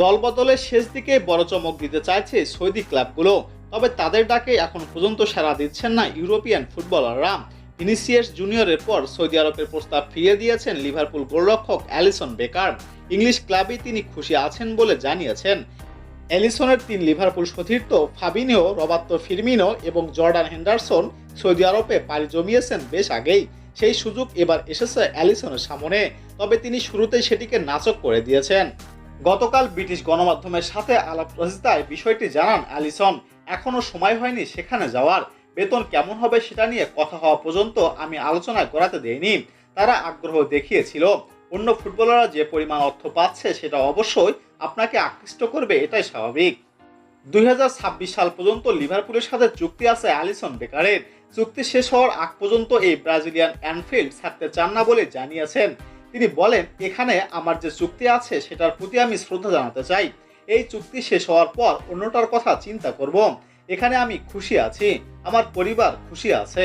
দলবদলের শেষ দিকে বড় চমক দিতে চাইছে সৌদি ক্লাবগুলো। তবে তাদের ডাকে এখন পর্যন্ত সাড়া দিচ্ছেন না ইউরোপিয়ান ফুটবলাররা। ভিনিসিয়াস জুনিয়রের পর সৌদি আরবের প্রস্তাব ফিরিয়ে দিয়েছেন লিভারপুল গোলরক্ষক অ্যালিসন বেকার। ইংলিশ ক্লাবেই তিনি খুশি আছেন বলে জানিয়েছেন। অ্যালিসনের তিন লিভারপুল সতীর্থ ফাবিনিও, রবার্তো ফিরমিনো এবং জর্ডান হেন্ডারসন সৌদি আরবে পাড়ি জমিয়েছেন বেশ আগেই। সেই সুযোগ এবার এসেছে অ্যালিসনের সামনে। তবে তিনি শুরুতেই সেটিকে নাচক করে দিয়েছেন। গতকাল ব্রিটিশ গণমাধ্যমের সাথে আলাপ রাজদায় বিষয়টি জানান অ্যালিসন। এখনও সময় হয়নি সেখানে যাওয়ার। বেতন কেমন হবে সেটা নিয়ে কথা হওয়া পর্যন্ত আমি আলোচনা করাতে দেইনি। তারা আগ্রহ দেখিয়েছিল। অন্য ফুটবলাররা যে পরিমাণ অর্থ পাচ্ছে সেটা অবশ্যই আপনাকে আকৃষ্ট করবে, এটাই স্বাভাবিক। দুই হাজার ছাব্বিশ সাল পর্যন্ত লিভারপুলের সাথে চুক্তি আছে অ্যালিসন বেকারের। চুক্তি শেষ হওয়ার আগ পর্যন্ত এই ব্রাজিলিয়ান অ্যানফিল্ড ছাড়তে চান না বলে জানিয়েছেন। তিনি বলেন, এখানে আমার যে চুক্তি আছে, সেটার প্রতি আমি শ্রদ্ধা জানাতে চাই। এই চুক্তি শেষ হওয়ার পর অন্যটার কথা চিন্তা করব। এখানে আমি খুশি আছি। আমার পরিবার খুশি আছে।